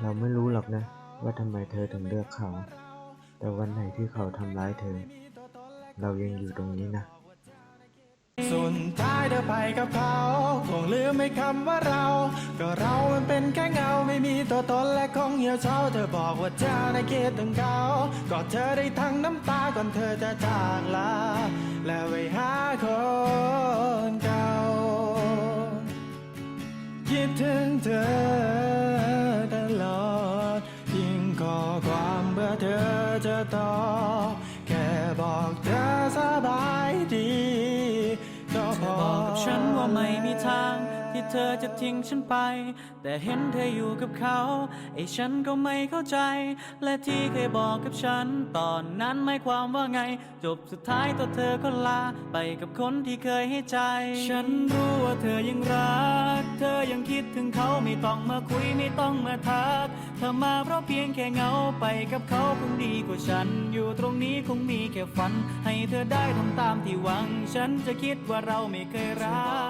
เราไม่รู้หรอกนะ ว่าทำไมเธอถึงเลือกเขา แต่วันไหนที่เขาทำร้ายเธอ เรายังอยู่ตรงนี้นะสุดท้ายเธอไปกับเขาคงลืมไม่คำว่าเรา ก็เรามันเป็นแค่เงาไม่มีตัวตนและคงเหี่ยวเฉาเธอบอกว่าเธอในเกตถึงเขาก็เธอได้ทั้งน้ำตาก่อนเธอจะจากลา และไปหาคนเก่าคิดถึงเธอ จะตอบแค่บอกเธอสบายดี ก็พเธออบอกกับฉันว่าไม่มีทาง ที่เธอจะทิ้งฉันไป แต่เห็นเธออยู่กับเขา ไอ้ฉันก็ไม่เข้าใจ และที่เคยบอกกับฉัน ตอนนั้นหมายความว่าไง จบสุดท้ายตัวเธอก็ลา ไปกับคนที่เคยให้ใจ ฉันรู้ว่าเธอยังรัก เธอยังคิดถึงเขาไม่ต้องมาคุยไม่ต้องมาทัก เธอมาเพราะเพียงแค่เงาไปกับเขาคงดีกว่าฉัน อยู่ตรงนี้คงมีแค่ฝัน ให้เธอได้ทำตามที่หวัง ฉันจะคิดว่าเราไม่เคยรัก